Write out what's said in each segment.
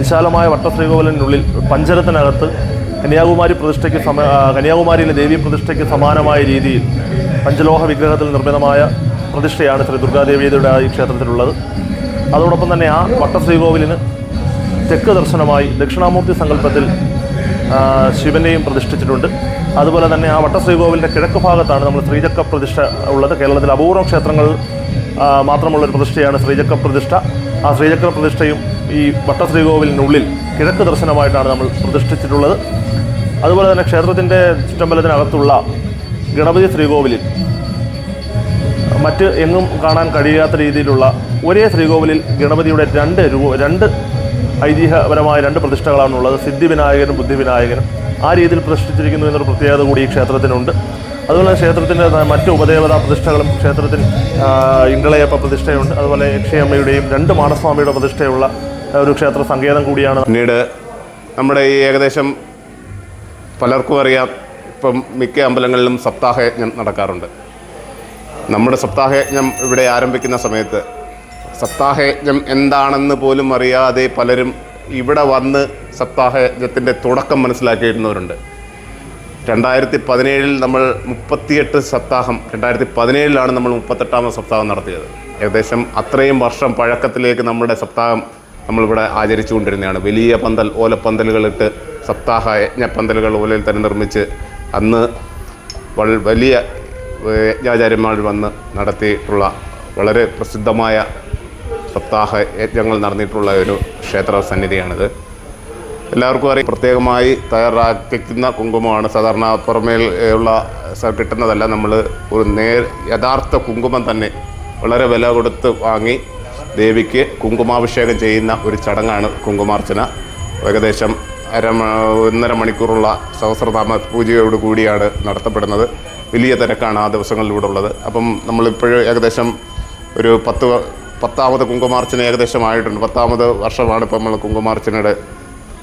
വിശാലമായ വട്ടശ്രീകോവിലിനുള്ളിൽ പഞ്ചരത്തിനകത്ത് കന്യാകുമാരി പ്രതിഷ്ഠയ്ക്ക് സമ കന്യാകുമാരിയിലെ ദേവീ പ്രതിഷ്ഠയ്ക്ക് സമാനമായ രീതിയിൽ പഞ്ചലോഹ വിഗ്രഹത്തിൽ നിർമ്മിതമായ പ്രതിഷ്ഠയാണ് ശ്രീ ദുർഗാദേവിയുടെ ഈ ക്ഷേത്രത്തിലുള്ളത്. അതോടൊപ്പം തന്നെ ആ വട്ടശ്രീകോവിലിന് തെക്ക് ദർശനമായി ദക്ഷിണാമൂർത്തി സങ്കല്പത്തിൽ ശിവനെയും പ്രതിഷ്ഠിച്ചിട്ടുണ്ട്. അതുപോലെ തന്നെ ആ വട്ടശ്രീകോവിലിന്റെ കിഴക്ക് ഭാഗത്താണ് നമ്മൾ ശ്രീചക്ര പ്രതിഷ്ഠ ഉള്ളത്. കേരളത്തിലെ അപൂർവ ക്ഷേത്രങ്ങൾ മാത്രമുള്ളൊരു പ്രതിഷ്ഠയാണ് ശ്രീചക്ര പ്രതിഷ്ഠ. ആ ശ്രീചക്ര പ്രതിഷ്ഠയും ഈ വട്ടശ്രീകോവിലിനുള്ളിൽ കിഴക്ക് ദർശനമായിട്ടാണ് നമ്മൾ പ്രതിഷ്ഠിച്ചിട്ടുള്ളത്. അതുപോലെ തന്നെ ക്ഷേത്രത്തിന്റെ ചുറ്റമ്പലത്തിനകത്തുള്ള ഗണപതി ശ്രീകോവിലിൽ മറ്റ് എങ്ങും കാണാൻ കഴിയാത്ത രീതിയിലുള്ള ഒരേ ശ്രീകോവിലിൽ ഗണപതിയുടെ രണ്ട് രൂപ രണ്ട് ഐതിഹ്യപരമായ രണ്ട് പ്രതിഷ്ഠകളാണുള്ളത്. സിദ്ധി വിനായകനും ബുദ്ധി വിനായകനും ആ രീതിയിൽ പ്രതിഷ്ഠിച്ചിരിക്കുന്നു എന്നൊരു പ്രത്യേകത കൂടി ഈ ക്ഷേത്രത്തിനുണ്ട്. അതുപോലെ ക്ഷേത്രത്തിന്റെ മറ്റ് ഉപദേവതാ പ്രതിഷ്ഠകളും ക്ഷേത്രത്തിൽ ഇംഗളയപ്പ പ്രതിഷ്ഠയുണ്ട്. അതുപോലെ യക്ഷയമ്മയുടെയും രണ്ട് മാടസ്വാമിയുടെ പ്രതിഷ്ഠയുള്ള ഒരു ക്ഷേത്ര സങ്കേതം കൂടിയാണ്. പിന്നീട് നമ്മുടെ ഈ ഏകദേശം പലർക്കും അറിയാം ഇപ്പം മിക്ക അമ്പലങ്ങളിലും സപ്താഹയജ്ഞം നടക്കാറുണ്ട്. നമ്മുടെ സപ്താഹയജ്ഞം ഇവിടെ ആരംഭിക്കുന്ന സമയത്ത് സപ്താഹയജ്ഞം എന്താണെന്ന് പോലും അറിയാതെ പലരും ഇവിടെ വന്ന് സപ്താഹയജ്ഞത്തിന്റെ തുടക്കം മനസ്സിലാക്കിയിരുന്നവരുണ്ട്. രണ്ടായിരത്തി പതിനേഴിൽ നമ്മൾ മുപ്പത്തിയെട്ട് സപ്താഹം രണ്ടായിരത്തി പതിനേഴിലാണ് നമ്മൾ മുപ്പത്തെട്ടാമത് സപ്താഹം നടത്തിയത്. ഏകദേശം അത്രയും വർഷം പഴക്കത്തിലേക്ക് നമ്മുടെ സപ്താഹം നമ്മളിവിടെ ആചരിച്ചു കൊണ്ടിരുന്നതാണ് വലിയ പന്തൽ ഓലപ്പന്തലുകളിട്ട് സപ്താഹ യജ്ഞപ്പന്തലുകൾ ഓലയിൽ തന്നെ നിർമ്മിച്ച് അന്ന് വലിയ യജ്ഞാചാര്യന്മാർ വന്ന് നടത്തിയിട്ടുള്ള വളരെ പ്രസിദ്ധമായ സപ്താഹ യജ്ഞങ്ങൾ നടന്നിട്ടുള്ള ഒരു ക്ഷേത്ര സന്നിധിയാണിത് എല്ലാവർക്കും അറിയാം പ്രത്യേകമായി തയ്യാറാക്കിക്കുന്ന കുങ്കുമമാണ്. സാധാരണ പുറമേൽ ഉള്ള കിട്ടുന്നതല്ല. നമ്മൾ ഒരു നേർ യഥാർത്ഥ കുങ്കുമം തന്നെ വളരെ വില കൊടുത്ത് വാങ്ങി ദേവിക്ക് കുങ്കുമാഭിഷേകം ചെയ്യുന്ന ഒരു ചടങ്ങാണ് കുങ്കുമാർച്ചന. ഏകദേശം അര ഒന്നര മണിക്കൂറുള്ള സഹസ്രനാമ പൂജയോട് കൂടിയാണ് നടത്തപ്പെടുന്നത്. വലിയ തിരക്കാണ് ആ ദിവസങ്ങളിലൂടെ ഉള്ളത് അപ്പം നമ്മളിപ്പോഴും ഏകദേശം ഒരു പത്ത് പത്താമത് കുങ്കുമാർച്ചന ഏകദേശം ആയിട്ടുണ്ട്. പത്താമത് വർഷമാണ് ഇപ്പം നമ്മൾ കുങ്കുമാർച്ചനയുടെ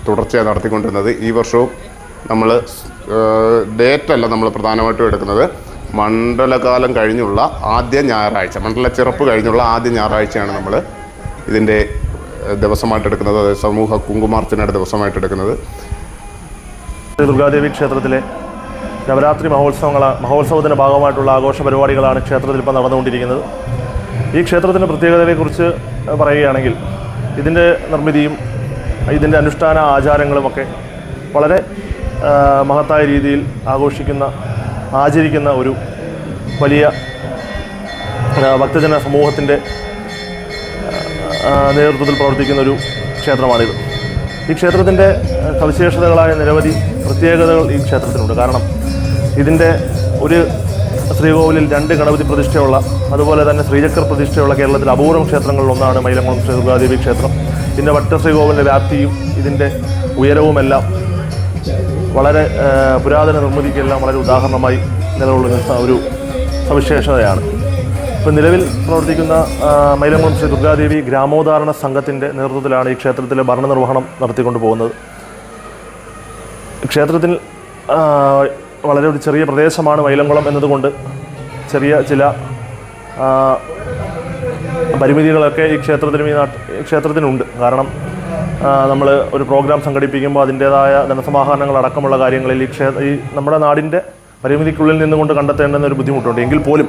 തുടർച്ചയായി നടത്തിക്കൊണ്ടിരുന്നത്. ഈ വർഷവും നമ്മൾ ഡേറ്റല്ല നമ്മൾ പ്രധാനമായിട്ടും എടുക്കുന്നത്. മണ്ഡലകാലം കഴിഞ്ഞുള്ള ആദ്യ ഞായറാഴ്ച മണ്ഡല ചിറപ്പ് കഴിഞ്ഞുള്ള ആദ്യ ഞായറാഴ്ചയാണ് നമ്മൾ ഇതിന്റെ ദിവസമായിട്ട് എടുക്കുന്നത്. അതായത് സമൂഹ കുങ്കുമാർച്ചനയുടെ ദിവസമായിട്ട് എടുക്കുന്നത്. ദുർഗാദേവി ക്ഷേത്രത്തിലെ നവരാത്രി മഹോത്സവങ്ങൾ മഹോത്സവത്തിന്റെ ഭാഗമായിട്ടുള്ള ആഘോഷ പരിപാടികളാണ് ക്ഷേത്രത്തിൽ ഇപ്പോൾ നടന്നുകൊണ്ടിരിക്കുന്നത്. ഈ ക്ഷേത്രത്തിന്റെ പ്രത്യേകതയെക്കുറിച്ച് പറയുകയാണെങ്കിൽ ഇതിന്റെ നിർമ്മിതിയും ഇതിന്റെ അനുഷ്ഠാന ആചാരങ്ങളുമൊക്കെ വളരെ മഹത്തായ രീതിയിൽ ആഘോഷിക്കുന്ന ആചരിക്കുന്ന ഒരു വലിയ ഭക്തജന സമൂഹത്തിന്റെ നേതൃത്വത്തിൽ പ്രവർത്തിക്കുന്ന ഒരു ക്ഷേത്രമാണിത്. ഈ ക്ഷേത്രത്തിന്റെ സവിശേഷതകളായ നിരവധി പ്രത്യേകതകൾ ഈ ക്ഷേത്രത്തിനുണ്ട്. കാരണം ഇതിന്റെ ഒരു ശ്രീകോവിലിൽ രണ്ട് ഗണപതി പ്രതിഷ്ഠയുള്ള അതുപോലെ തന്നെ ശ്രീചക്ര പ്രതിഷ്ഠയുള്ള കേരളത്തിലെ അപൂർവം ക്ഷേത്രങ്ങളിൽ ഒന്നാണ് മൈലംകുളം ശ്രീ ദുർഗാദേവി ക്ഷേത്രം. ഇതിന്റെ വട്ട ശ്രീകോവിലിന്റെ വ്യാപ്തിയും ഇതിന്റെ ഉയരവുമെല്ലാം വളരെ പുരാതന നിർമ്മിതിക്കെല്ലാം വളരെ ഉദാഹരണമായി നിലകൊള്ളുന്ന ഒരു സവിശേഷതയാണ്. ഇപ്പം നിലവിൽ പ്രവർത്തിക്കുന്ന ആ, ശ്രീ ദുർഗാദേവി ഗ്രാമോദ്ധാരണ സംഘത്തിന്റെ നേതൃത്വത്തിലാണ് ഈ ക്ഷേത്രത്തിലെ ഭരണനിർവഹണം നടത്തിക്കൊണ്ട് പോകുന്നത്. ക്ഷേത്രത്തിൽ വളരെ ഒരു ചെറിയ പ്രദേശമാണ് മൈലംകുളം എന്നതുകൊണ്ട് ചെറിയ ചില പരിമിതികളൊക്കെ ഈ ക്ഷേത്രത്തിനും ഈ നാട്ട് ക്ഷേത്രത്തിനുണ്ട്. കാരണം നമ്മൾ ഒരു പ്രോഗ്രാം സംഘടിപ്പിക്കുമ്പോൾ അതിന്റേതായ ധനസമാഹരണങ്ങൾ അടക്കമുള്ള കാര്യങ്ങളിൽ ഈ ക്ഷേ ഈ നമ്മുടെ നാടിന്റെ പരിമിതിക്കുള്ളിൽ നിന്നുകൊണ്ട് കണ്ടെത്തേണ്ടുന്ന ഒരു ബുദ്ധിമുട്ടുണ്ട്. എങ്കിൽ പോലും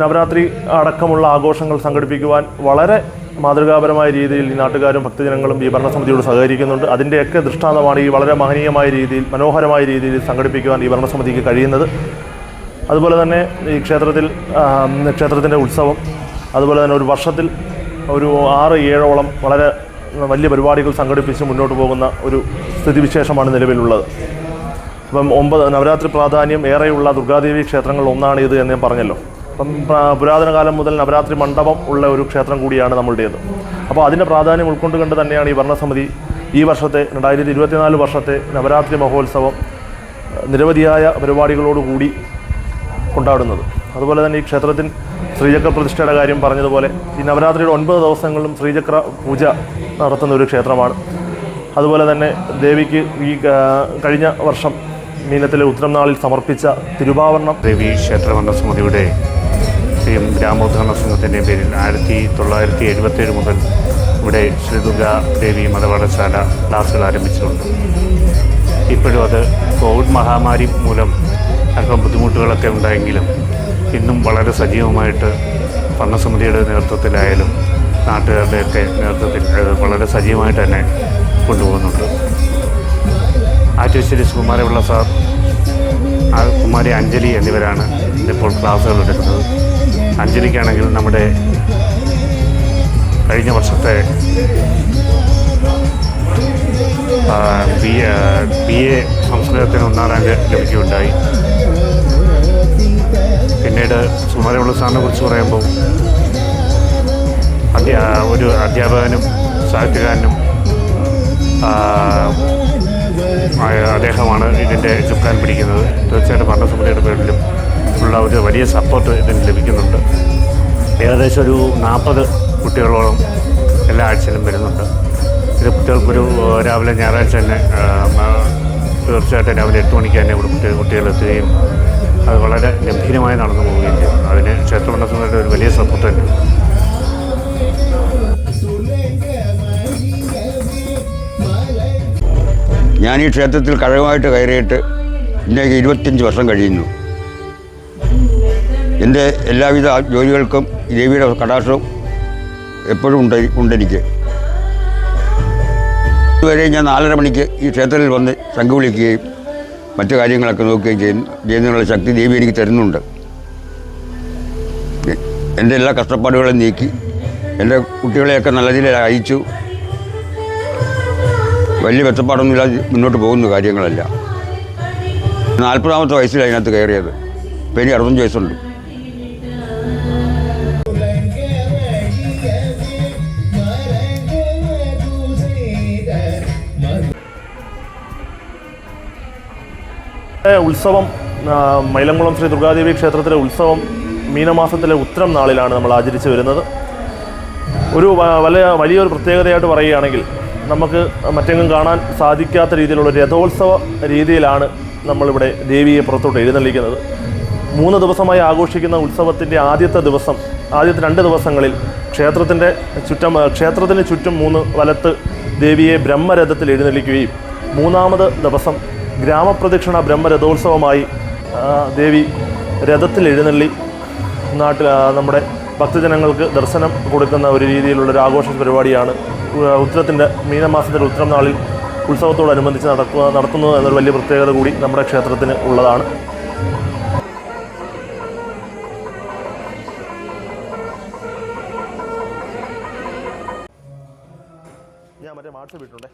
നവരാത്രി അടക്കമുള്ള ആഘോഷങ്ങൾ സംഘടിപ്പിക്കുവാൻ വളരെ മാതൃകാപരമായ രീതിയിൽ ഈ നാട്ടുകാരും ഭക്തജനങ്ങളും ഈ ഭരണസമിതിയോട് സഹകരിക്കുന്നുണ്ട്. അതിന്റെയൊക്കെ ദൃഷ്ടാന്തമാണ് ഈ വളരെ മഹനീയമായ രീതിയിൽ മനോഹരമായ രീതിയിൽ സംഘടിപ്പിക്കുവാൻ ഈ ഭരണസമിതിക്ക് കഴിയുന്നത്. അതുപോലെ തന്നെ ഈ ക്ഷേത്രത്തിൽ ക്ഷേത്രത്തിന്റെ ഉത്സവം അതുപോലെ തന്നെ ഒരു വർഷത്തിൽ ഒരു ആറ് ഏഴോളം വളരെ വലിയ പരിപാടികൾ സംഘടിപ്പിച്ച് മുന്നോട്ട് പോകുന്ന ഒരു സ്ഥിതിവിശേഷമാണ് നിലവിലുള്ളത്. അപ്പം ഒമ്പത് നവരാത്രി പ്രാധാന്യം ഏറെയുള്ള ദുർഗാദേവി ക്ഷേത്രങ്ങളിൽ ഒന്നാണ് ഇത് എന്ന് ഞാൻ പറഞ്ഞല്ലോ. അപ്പം പുരാതന കാലം മുതൽ നവരാത്രി മണ്ഡപം ഉള്ള ഒരു ക്ഷേത്രം കൂടിയാണ് നമ്മളുടേത്. അപ്പോൾ അതിന്റെ പ്രാധാന്യം ഉൾക്കൊണ്ടുകൊണ്ട് തന്നെയാണ് ഈ ഭരണസമിതി ഈ വർഷത്തെ രണ്ടായിരത്തി ഇരുപത്തിനാല് വർഷത്തെ നവരാത്രി മഹോത്സവം നിരവധിയായ പരിപാടികളോടുകൂടി കൊണ്ടാടുന്നത്. അതുപോലെ തന്നെ ഈ ക്ഷേത്രത്തിൽ ശ്രീചക്ര പ്രതിഷ്ഠയുടെ കാര്യം പറഞ്ഞതുപോലെ ഈ നവരാത്രിയുടെ ഒൻപത് ദിവസങ്ങളിലും ശ്രീചക്ര പൂജ നടത്തുന്ന ഒരു ക്ഷേത്രമാണ്. അതുപോലെ തന്നെ ദേവിക്ക് ഈ കഴിഞ്ഞ വർഷം മീനത്തിലെ ഉത്തരം നാളിൽ സമർപ്പിച്ച തിരുവാവരണം ദേവി ക്ഷേത്രബന്ധ സമിതിയുടെ ഗ്രാമോദ്ധാരണ സംഘത്തിന്റെ പേരിൽ ആയിരത്തി തൊള്ളായിരത്തി എഴുപത്തേഴ് മുതൽ ഇവിടെ ശ്രീ ദുർഗാ ദേവി മതപാഠശാല ക്ലാസ്സുകൾ ആരംഭിച്ചിട്ടുണ്ട്. ഇപ്പോഴും അത് കോവിഡ് മഹാമാരി മൂലം അല്പം ബുദ്ധിമുട്ടുകളൊക്കെ ഉണ്ടായെങ്കിലും ഇന്നും വളരെ സജീവമായിട്ട് ഭരണസമിതിയുടെ നേതൃത്വത്തിലായാലും നാട്ടുകാരുടെയൊക്കെ നേതൃത്വത്തിൽ വളരെ സജീവമായിട്ട് തന്നെ കൊണ്ടുപോകുന്നുണ്ട്. ആറ്റുശ്ശേരി സുകുമാരപിള്ള സാർ കുമാരി അഞ്ജലി എന്നിവരാണ് ഇപ്പോൾ ക്ലാസ്സുകൾ എടുക്കുന്നത്. അഞ്ജലിക്കാണെങ്കിൽ നമ്മുടെ കഴിഞ്ഞ വർഷത്തെ ബി ബി എ സംസ്കൃതത്തിന് ഒന്നാം റാങ്ക് ലഭിക്കുകയുണ്ടായി. പിന്നീട് സുമാരമുള്ള സാറിനെ കുറിച്ച് പറയുമ്പോൾ അധ്യാ ഒരു അധ്യാപകനും സാഹിത്യകാരനും അദ്ദേഹമാണ് ഇതിന്റെ ചുക്കാൻ പിടിക്കുന്നത്. തീർച്ചയായിട്ടും ഭരണസമിതിയുടെ പേരിലും ഉള്ള ഒരു വലിയ സപ്പോർട്ട് ഇതിന് ലഭിക്കുന്നുണ്ട്. ഏകദേശം ഒരു നാൽപ്പത് കുട്ടികളോളം എല്ലാ ആഴ്ചയിലും വരുന്നുണ്ട്. ഇത് കുട്ടികൾക്കൊരു രാവിലെ ഞായറാഴ്ച തന്നെ തീർച്ചയായിട്ടും രാവിലെ എട്ട് മണിക്ക് തന്നെ ഇവിടെ കുട്ടികൾ കുട്ടികളെത്തുകയും അത് വളരെ ഗംഭീരമായി നടന്നു പോവുകയും ചെയ്തു. അതിന് ക്ഷേത്രമണ്ഡലത്തിന്റെ ഒരു വലിയ സപ്പോർട്ട് തന്നെ. ഞാൻ ഈ ക്ഷേത്രത്തിൽ കഴകമായിട്ട് കയറിയിട്ട് ഇന്നേക്ക് ഇരുപത്തിയഞ്ച് വർഷം കഴിയുന്നു. എന്റെ എല്ലാവിധ ജോലികൾക്കും ദേവിയുടെ കടാക്ഷവും എപ്പോഴും ഉണ്ട് ഉണ്ടെനിക്ക്. ഇതുവരെ ഞാൻ നാലര മണിക്ക് ഈ ക്ഷേത്രത്തിൽ വന്ന് ശംഖ് വിളിക്കുകയും മറ്റു കാര്യങ്ങളൊക്കെ നോക്കുകയും ചെയ്യുന്നു ചെയ്യുന്നതിനുള്ള ശക്തി ദേവി എനിക്ക് തരുന്നുണ്ട്. എന്റെ എല്ലാ കഷ്ടപ്പാടുകളും നീക്കി എന്റെ കുട്ടികളെയൊക്കെ നല്ല രീതിയിൽ അയച്ചു. വലിയ മെച്ചപ്പാടൊന്നുമില്ലാതെ മുന്നോട്ട് പോകുന്നു കാര്യങ്ങളല്ല. നാൽപ്പതാമത്തെ വയസ്സിലാണ് അതിനകത്ത് കയറിയത്. ഇപ്പം എനിക്ക് അറുപത്തഞ്ച് വയസ്സുണ്ട്. ഉത്സവം മൈലംകുളം ശ്രീ ദുർഗാദേവി ക്ഷേത്രത്തിലെ ഉത്സവം മീനമാസത്തിലെ ഉത്തരം നാളിലാണ് നമ്മൾ ആചരിച്ചു വരുന്നത്. ഒരു വലിയ വലിയൊരു പ്രത്യേകതയായിട്ട് പറയുകയാണെങ്കിൽ നമുക്ക് മറ്റെങ്ങും കാണാൻ സാധിക്കാത്ത രീതിയിലുള്ള രഥോത്സവ രീതിയിലാണ് നമ്മളിവിടെ ദേവിയെ പുറത്തോട്ട് എഴുന്നള്ളിക്കുന്നത്. മൂന്ന് ദിവസമായി ആഘോഷിക്കുന്ന ഉത്സവത്തിന്റെ ആദ്യത്തെ ദിവസം ആദ്യത്തെ രണ്ട് ദിവസങ്ങളിൽ ക്ഷേത്രത്തിന്റെ ചുറ്റം ക്ഷേത്രത്തിന് ചുറ്റും മൂന്ന് വലത്ത് ദേവിയെ ബ്രഹ്മരഥത്തിൽ എഴുന്നള്ളിക്കുകയും മൂന്നാമത് ദിവസം ഗ്രാമപ്രദക്ഷിണ ബ്രഹ്മരഥോത്സവമായി ദേവി രഥത്തിൽ എഴുന്നള്ളി നാട്ടിൽ നമ്മുടെ ഭക്തജനങ്ങൾക്ക് ദർശനം കൊടുക്കുന്ന ഒരു രീതിയിലുള്ള ഒരു ആഘോഷ പരിപാടിയാണ്. ഉത്തരത്തിന്റെ മീനമാസത്തിന്റെ ഉത്തരം നാളിൽ ഉത്സവത്തോടനുബന്ധിച്ച് നടക്കുക നടത്തുന്നത് എന്നൊരു വലിയ പ്രത്യേകത കൂടി നമ്മുടെ ക്ഷേത്രത്തിന് ഉള്ളതാണ്. ഞാൻ മറ്റേ മാർച്ച് ഇട്ടുണ്ടേ